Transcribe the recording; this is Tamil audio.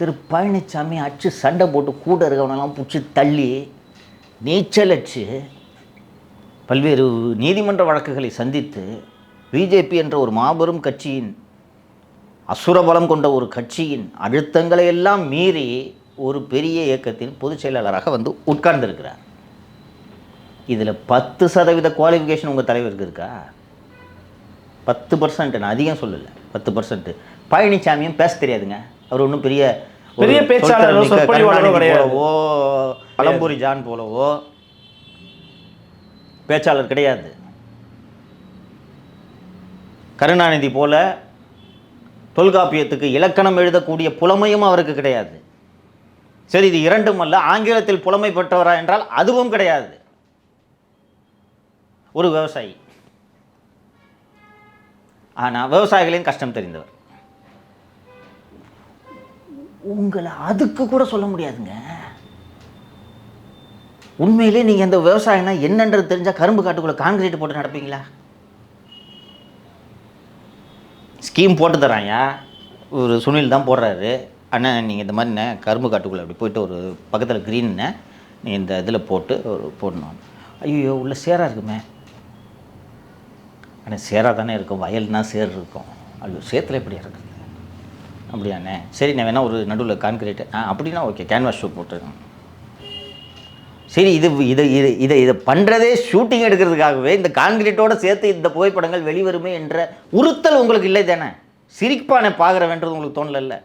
திரு பழனிசாமி அச்சு சண்டை போட்டு கூட இருக்கவனெல்லாம் பிடிச்சி தள்ளி நீச்சல் அச்சு பல்வேறு நீதிமன்ற வழக்குகளை சந்தித்து பிஜேபி என்ற ஒரு மாபெரும் கட்சியின் அசுரபலம் கொண்ட ஒரு கட்சியின் அழுத்தங்களை எல்லாம் மீறி ஒரு பெரிய இயக்கத்தின் பொதுச் செயலாளராக வந்து உட்கார்ந்திருக்கிறார். இதில் பத்து சதவீத குவாலிஃபிகேஷன் உங்கள் தலைவருக்கு இருக்கா? பத்து பர்சன்ட் நான் அதிகம் சொல்லலை. பத்து பர்சன்ட்டு பழனிசாமியும் பேச தெரியாதுங்க. அவர் ஒன்றும் பெரிய பெரிய பேச்சாளரோ, சொற்பொழிவாளரோ கிடையாது. பழம்புரி ஜான் போலவோ பேச்சாளர் கிடையாது. கருணாநிதி போல தொல்காப்பியத்துக்கு இலக்கணம் எழுதக்கூடிய புலமையும் அவருக்கு கிடையாது. சரி இது இரண்டும் அல்ல ஆங்கிலத்தில் புலமை பெற்றவரா என்றால் அதுவும் கிடையாது. ஒரு விவசாயி. ஆனால் விவசாயிகளின் கஷ்டம் தெரிந்தவர். உங்களை அதுக்கு கூட சொல்ல முடியாதுங்க. உண்மையிலே நீங்கள் இந்த விவசாயம்னா என்னன்றது தெரிஞ்சால் கரும்பு காட்டுக்குள்ளே கான்கிரீட் போட்டு நடப்பீங்களா? ஸ்கீம் போட்டு தராயா ஒரு சுனில் தான் போடுறாரு. அண்ணன் நீங்கள் இந்த மாதிரிண்ணே கரும்பு காட்டுக்குள்ளே அப்படி போயிட்டு ஒரு பக்கத்தில் க்ரீன்னு நீ இந்த இதில் போட்டு ஒரு போடணும். ஐயோ உள்ள சேராக இருக்குமே. ஆனால் சேராக தானே இருக்கும். வயல்னால் சேர் இருக்கும். அது சேத்துல எப்படி இருக்குது அப்படியாண்ணே? சரி நான் வேணா ஒரு நடுவில் கான்கிரீட் ஆ அப்படின்னா ஓகே கேன்வாஸ் ஷூ போட்டுருக்கேன் சரி இது இதை இது இதை இதை பண்ணுறதே ஷூட்டிங் எடுக்கிறதுக்காகவே இந்த கான்கிரீட்டோட சேர்த்து இந்த புகைப்படங்கள் வெளிவருமே என்ற உறுத்தல் உங்களுக்கு இல்லை தானே சிரிப்பானே பார்க்குறவன்றது உங்களுக்கு தோணல